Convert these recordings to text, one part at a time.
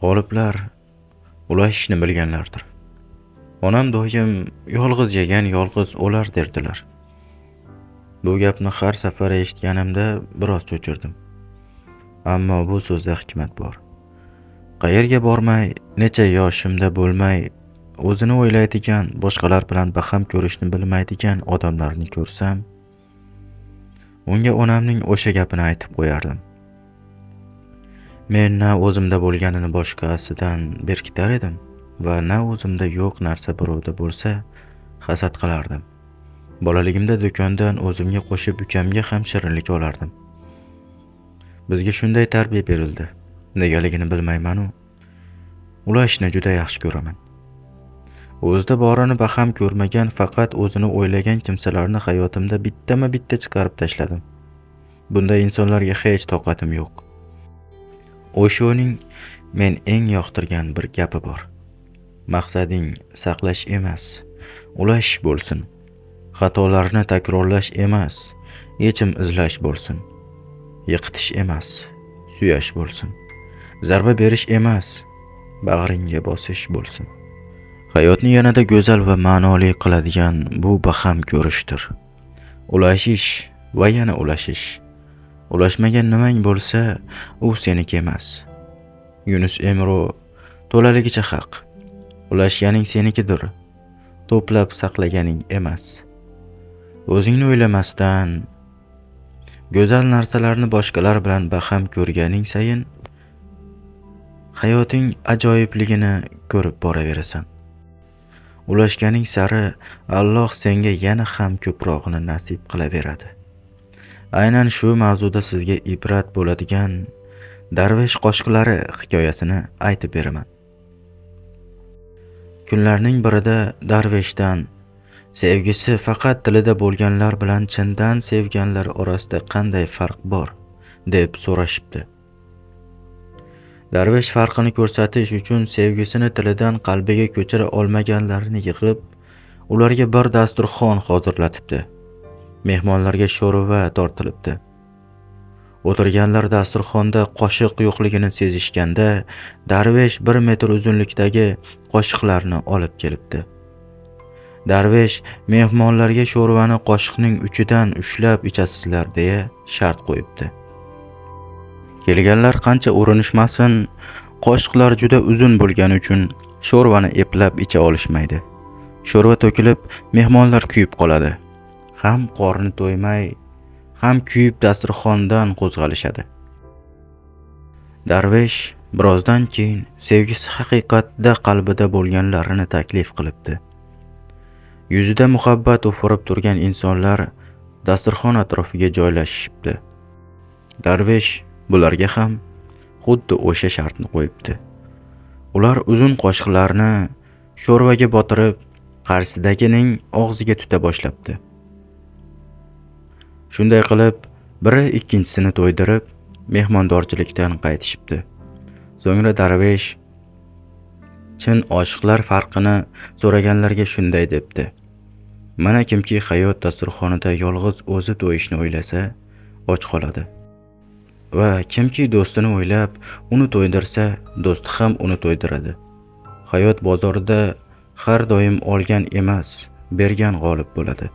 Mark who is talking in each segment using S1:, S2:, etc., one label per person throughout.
S1: g'oliblar ulashishni bilganlardir. Onam doim yolg'iz yegan yolg'iz o'lar derdilar. Bu gapni har safar eshitganimda biroz cho'chirdim. Ammo bu so'zda hikmat bor. Qayerga bormay necha yoshimda bo'lmay o'zini o'ylaydigan boshqalar bilan baham ko'rishni bilmaydigan odamlarni ko'rsam unga onamning o'sha gapini aytib qo'yardim. Men na o'zimda bo'lganini boshqasidan berkitar edim va na o'zimda yo'q narsa birovda bo'lsa hasad qilardim. Bolaligimda do'kondan o'zimga qo'shib ukamga ham shirinlik olardim. Bizga shunday tarbiya berildi. Negaligini bilmaymanu. Ulashni juda yaxshi ko'raman. O'zida borini baham ko'rmagan faqat o'zini o'ylagan kimsalarni hayotimda bittama bitta chiqarib tashladim. Bunday insonlarga hech toqatim yo'q. Oshoning men eng yoqtirgan bir gapi bor. Maqsading saqlash emas ulash bo'lsin. Xatolarni takrorlash emas yechim izlash bo'lsin. Yiqitish emas suyash bo'lsin. Zarba berish emas bag'ringga bosish bo'lsin. Hayotni yanada go'zal va ma'noli qiladigan bu baham ko'rishdir. Ulashish va yana ulashish ulashmagan nimang bo'lsa u seniki emas. Yunus emro to'laligicha haq. Ulashganing senikidir. To'plab saqlaganing emas. O'zingni o'ylamasdan go'zal narsalarni boshqalar bilan baham ko'rganing sayin hayoting ajoyibligini ko'rib boraverasan. Ulashganing sari alloh senga yana ham ko'prog'ini nasib qilaveradi. Aynan shu mavzuda sizga ibrat bo'ladigan darvesh qo'shiqlari hikoyasini aytib beraman. Kunlarning birida darveshdan sevgisi faqat tilida bo'lganlar bilan chindan sevganlar orasida qanday farq bor? deb so'rashibdi. Darvesh farqini ko'rsatish uchun sevgisini tilidan qalbiga ko'chira olmaganlarni yig'ib ularga bir dasturxon hozirlatibdi. Mehmonlarga sho'rva tortilibdi. O'tirganlar dasturxonda qoshiq yo'qligini sezishganda darvesh bir metr uzunlikdagi qoshiqlarni olib kelibdi. Darvesh mehmonlarga sho'rvani qoshiqning uchidan ushlab ichasizlar deya shart qo'yibdi. Kelganlar qancha urinishmasin qoshiqlar juda uzun bo'lgani uchun sho'rvani eplab icha olishmaydi. Sho'rva to'kilib mehmonlar kuyib qoladi. Ham qorni to'ymay ham kuyib dasturxondan qo'zg'alishadi. Darvesh birozdan keyin sevgisi haqiqatda qalbida bo'lganlarini taklif qilibdi. Yuzida muhabbat ufurib turgan insonlar dasturxon atrofiga joylashishibdi. Darvesh bularga ham xuddi o'sha shartni qo'yibdi. Ular uzun qoshiqlarni sho'rvaga botirib qarshisidagining og'ziga tuta boshlabdi. Shunday qilib biri ikkinchisini to'ydirib mehmondorchilikdan qaytishibdi. So'ngra darvesh chin oshiqlar farqini so'raganlarga shunday debdi. Mana kimki hayot dasturxonida yolg'iz o'zi to'yishni o'ylasa och qoladi. Va kimki do'stini o'ylab uni to'ydirsa do'sti ham uni to'ydiradi. Hayot bozorida har doim olgan emas bergan g'olib bo'ladi.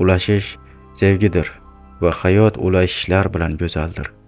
S1: Ulashish sevgidir va hayot ulashishlar bilan go'zaldir.